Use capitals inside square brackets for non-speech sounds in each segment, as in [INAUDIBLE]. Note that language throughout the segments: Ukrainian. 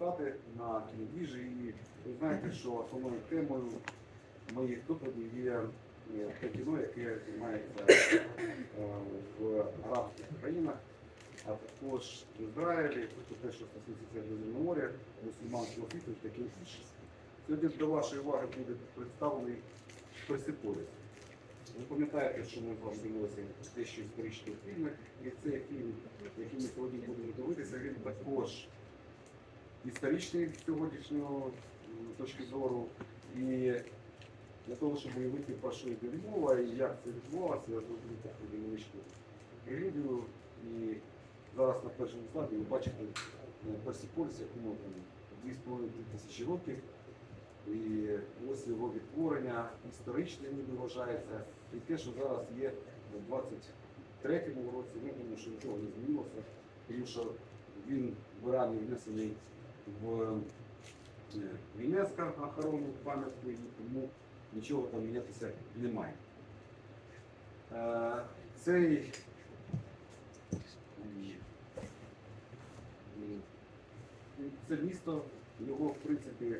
стати на кінодіжі. І ви знаєте, що основною темою моїх доповідей є е, те кіно, яке знімається е, в арабських країнах, а також в Ізраїлі, тобто те, що стосується Середземного моря, мусульманського світу і таке інше. Сьогодні до вашої уваги буде представлений Персиполіс. Ви пам'ятаєте, що ми з вами дивилися дещо історичні фільми, і цей фільм, який ми сьогодні будемо дивитися, він також історичний з сьогоднішнього точки зору. І для того, щоб уявити, про що йде мова і як це відбувалося, я зроблю таку невеличку прелюдію. І зараз на першому слайді ви бачите Персиполіс, якому там 2,5 тисячі років. І ось його відтворення історичне ніби вважається. І те, що зараз є в 23-му році, ми думаємо, що нічого не змінилося, тому що він в Ірані внесений в е, ЮНЕСКО охорону пам'ятку, і тому нічого там мінятися немає. Е, Цей це місто, його в принципі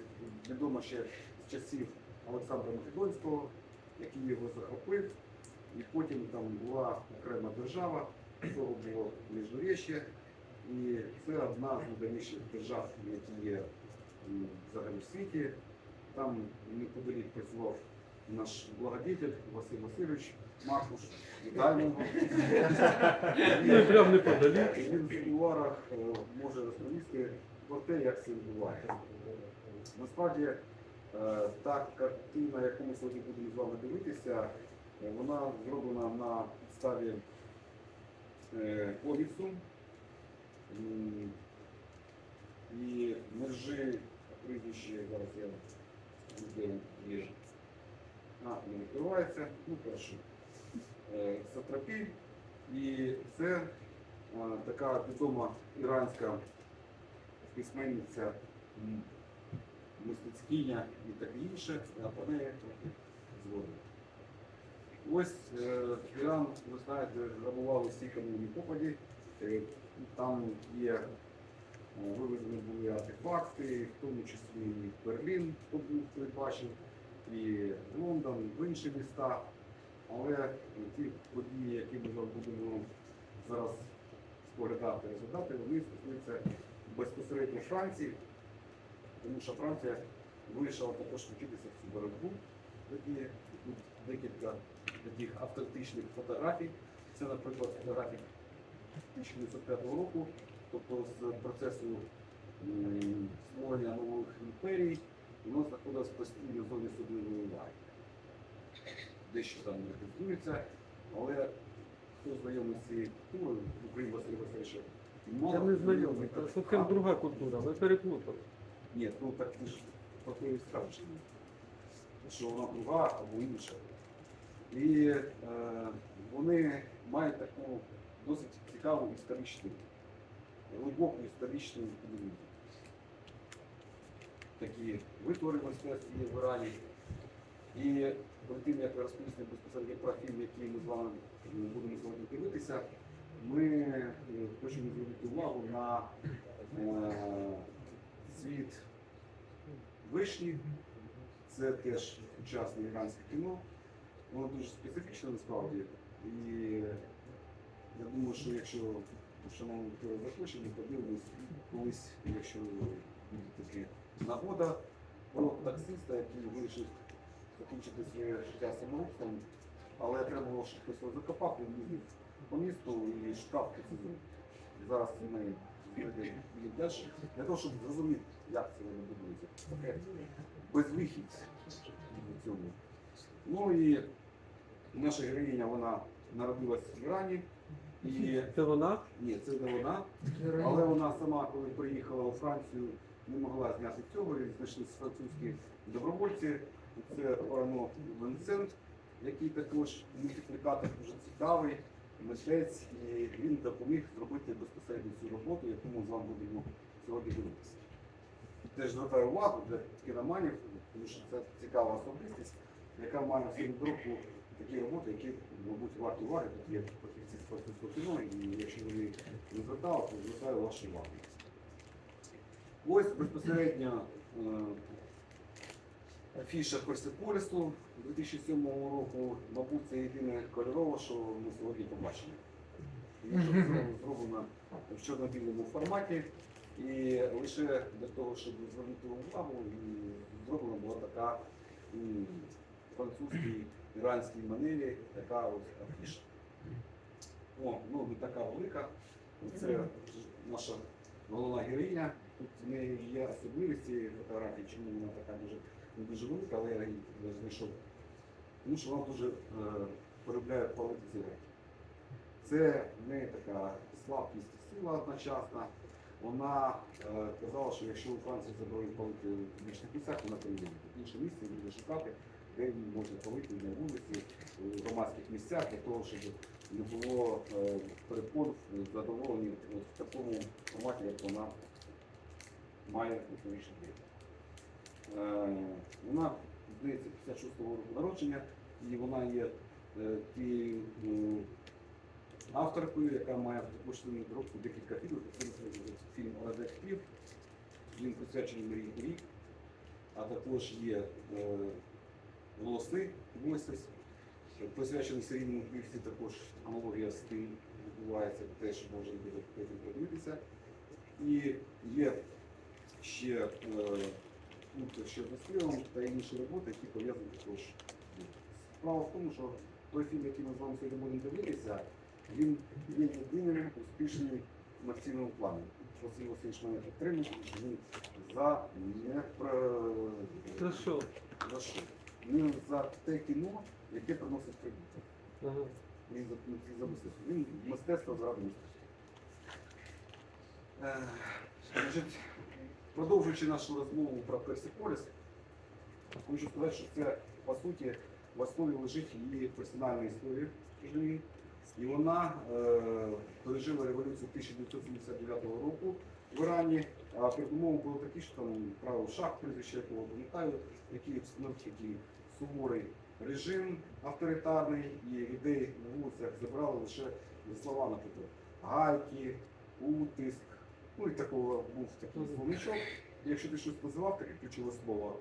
відомо ще з часів Олександра Македонського, який його захопив. І потім там була окрема держава, цього було Міжноріччя. І це одна з найдавніших держав, які є взагалі в світі. Там неподалік працював наш благодетель Василь Васильович Макуш. Вітаємо його. [LAUGHS] Ну, Він в кулуарах е, може розповісти про те, як це відбувається. Насправді, е, та картина, яку ми сьогодні будемо з вами дивитися, е, вона зроблена на підставі коміксу. М, І межі прізвище, зараз я де є. А, не відкривається. Ну, перше. Е, Сатрапі. І це е, така відома іранська письменниця, м, мистецькиня і таке інше, а про неї трохи згодом. Ось е, Іран, ви знаєте, грабували всі кам'яні попаді. Там є е, вивезені були артефакти, в тому числі і Берлін, хто був хто і бачив, і Лондон, в інші міста. Але ті події, які ми будемо зараз споглядати результати, вони стосуються безпосередньо Франції, тому що Франція вирішила також вчитися в цю боротьбу. Тоді тут декілька таких автентичних фотографій. Це, наприклад, фотографії 1905 року, тобто з процесу створення нових імперій, воно знаходилось постійно в зоні судової уваги. Дещо там не реконструюється, але хто знайомий з цією культурою, Україна Василь Васильович, Я не знайомий. Це зовсім друга культура, ви переплутали. ні, ну так ти ж про те і скажеш, що вона друга або інша. І е, вони мають таку досить цікаву історичну, глибоку історичну підміну. Такі витвори мистецтва є в Ірані. І перед тим, як розповісти безпосередньо про фільм, який ми з вами будемо сьогодні дивитися, ми е, хочемо звернути увагу на е, світ вишні. Це теж сучасне іранське кіно. Воно дуже специфічне насправді. І я думаю, що якщо шановні хто захоче, ми подивимось колись, якщо буде така нагода, про таксиста, який вирішив закінчити своє життя самогубством, але треба було, щоб хтось його закопав, він їздив по місту і шукав таксизм. Зараз ми підемо далі, для того, щоб зрозуміти, як це воно будується. Таке безвихідь в цьому. Ну і наша героїня, вона народилась в Ірані. І Це вона? ні, це не вона. Але вона сама, коли приїхала у Францію, не могла зняти цього, і знайшли французькі добровольці. Це Орано Венсент, який також мультиплікатор дуже цікавий, митець, і він допоміг зробити безпосередньо цю роботу, яку ми з вами будемо сьогодні дивитися. Теж звертаю увагу для кіноманів, тому що це цікава особистість, яка має в своєму друку такі роботи, які, мабуть, варті уваги. Тут є фахівці з кіно, і якщо ви не звертали, то звертаю вашу увагу. Ось безпосередньо е, афіша Персиполісу 2007 року, мабуть, це єдине кольорове, що ми сьогодні побачили. Це зроблено в чорно-білому форматі. І лише для того, щоб звернути увагу, зроблена була така м, французькій іранській манері, така ось афіша. О, ну не така велика. Це наша головна героїня. Тут в неї є особливість цієї фотографії, чому вона така дуже, не дуже велика, але я її знайшов. Тому що вона дуже е, полюбляє палити сигарети. Це в неї така слабкість сила одночасна. Вона е, казала, що якщо у Франції заборонять палити в публічних місцях, вона приїде в інше місце буде шукати, де її можна палити на вулиці, в громадських місцях, для того, щоб не було е, перепон в в такому форматі, як вона має сьогоднішній день. Е, Вона, здається, 56-го року народження, і вона є е, тією авторкою, яка має свою доробку декілька фільмів. Фільм «Орадек Пів», він присвячений Марії Курі, а також є е, «Волоси Voices», присвячений серійному вбивці, також аналогія з тим відбувається, теж буде потім подивитися. І є ще е, пункт ще розстрілом та інші роботи, які пов'язані також. Справа в тому, що той фільм, який ми з вами сьогодні будемо дивитися, він є єдиним успішним в комерційному плані. Василь Васильович мене підтримує, він за не про за що? Він за те кіно, яке приносить прибуток. Ага. Він за, ну, мистецтво. Він мистецтво заради мистецтва. Е, продовжуючи нашу розмову про Персиполіс, хочу сказати, що це по суті в основі лежить її персональна історія. І вона е, пережила революцію 1979 року в Ірані. А передумови були такі, що там правил шах, прізвище якого пам'ятаю, встановив такий суворий режим авторитарний, і людей на вулицях забрали лише слова, наприклад, гайки, утиск. Ну і такого був такий словничок. Якщо ти щось позивав, таке ключове слово,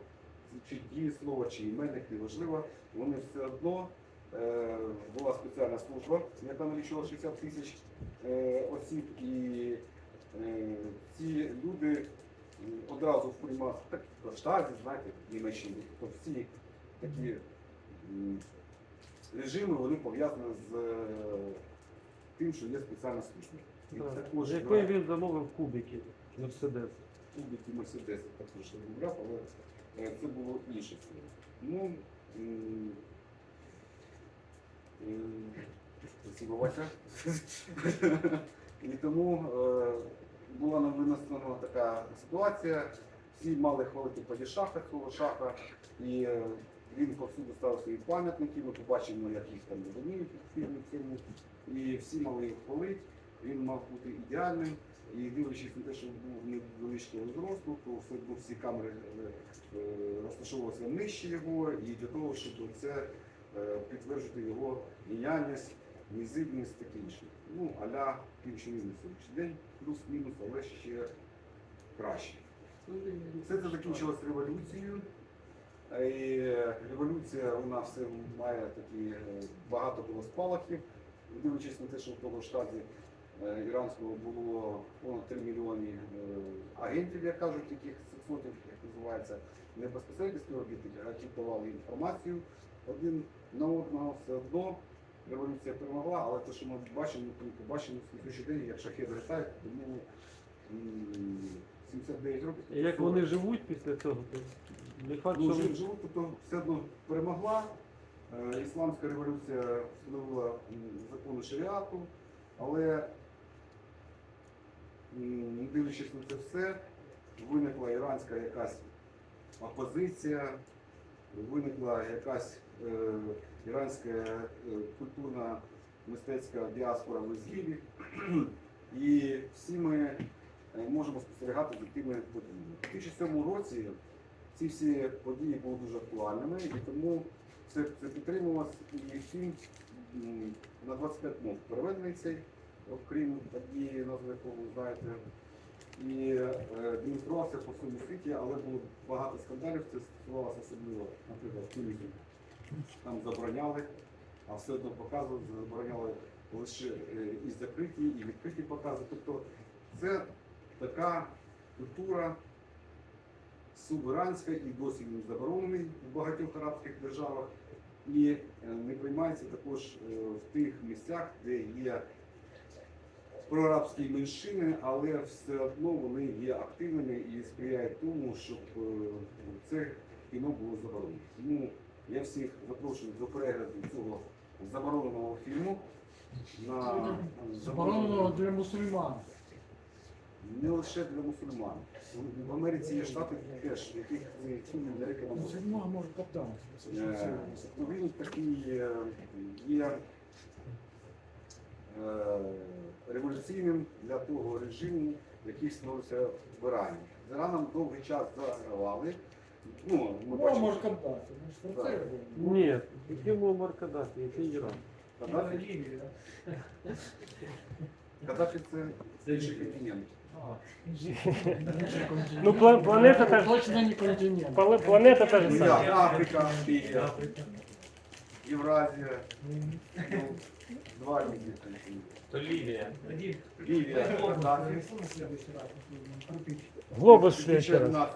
чи дієслово, чи іменник, неважливо, вони все одно е, була спеціальна служба, яка налічувала 60 тисяч е, осіб, і ці люди одразу в приймах, так в штаті, знаєте, в Німеччині, то всі такі режими вони пов'язані з е, тим, що є спеціальна служба. З якої він замовив кубики Мерседес? кубики Мерседеси також виробляв, але е, це було інше. Ну. [LAUGHS] І тому е, була нам винесена така ситуація. Всі мали хвалити по падішаха, цього шаха, і е, він повсюди ставив свої пам'ятники. Ми побачимо, як їх там розуміють. І всі мали його хвалити. Він мав бути ідеальним. І дивлячись на те, що був невеличкий зросту, то все одно всі камери е, е, розташовувалися нижче його, і для того, щоб це підтверджувати його геніальність, незибність таке інше. Ну, аля півчини на сьогоднішній день, плюс-мінус, але ще краще. Все це закінчилось революцією. І революція вона все має такі е, багато було спалахів, дивлячись на те, що в тому штаті е, іранського було понад 3 мільйони е, агентів, як кажуть, яких сексотів, як називається, не безпосередньо співробітники, а ті давали інформацію один на одного все одно. Революція перемогла, але те, що ми бачимо, ми побачимо в слідчий день, як шахет літають, тому м, 79 років. І як вони живуть після цього? то Не факт, Ну, що жив- живуть, тобто все одно перемогла. Е, Ісламська революція встановила м, закони шаріату, але м, не дивлячись на це все, виникла іранська якась опозиція, виникла якась е, іранська е, культурна мистецька діаспора в Ізраїлі. І всі ми е, можемо спостерігати за тими подіями. У 2007 році ці всі події були дуже актуальними, і тому це, це підтримувалось. І фільм на 25 мов переведений цей, окрім однієї назви, яку ви знаєте. І демонструвався по всьому світі, але було багато скандалів. Це стосувалося особливо, наприклад, в Тунісі. Там забороняли, а все одно показували, забороняли лише е, і закриті, і відкриті покази. Тобто це така культура субіранська і досі він заборонений в багатьох арабських державах. І е, не приймається також е, в тих місцях, де є проарабські меншини, але все одно вони є активними і сприяють тому, щоб е, це кіно було заборонено. Тому я всіх запрошую до перегляду цього забороненого фільму на Заборонено для мусульман. не лише для мусульман. В Америці є штати теж, в яких ці фільми не рекомендують. Мусульман може. Е, Він такий е, є е, революційним для того режиму, який створився в Ірані. З Іраном довгий час загравали. Ну, ми Ну, бачимо, може капітан. Ну, що це? Так. Ні, який Муаммар Каддафі, який Іран. Каддафі, Каддафі це інший континент. Ну, пла- планета теж- Точно не континент. Пла- Планета та ж сама. Африка, Азія, Євразія, ну, два континенти. То Лівія. Лівія, Каддафі, Глобус ще 2011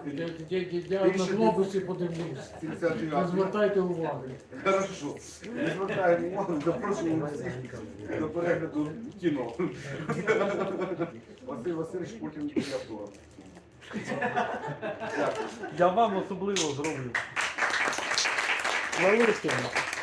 Я, я, я, я на глобусі подивлюсь. 79 Не звертайте уваги. Хорошо. Не звертаємо увагу, запрошуємо всіх до перегляду кіно. Василь Васильович потім буде автор. Дякую. Я вам особливо зроблю. Малишина.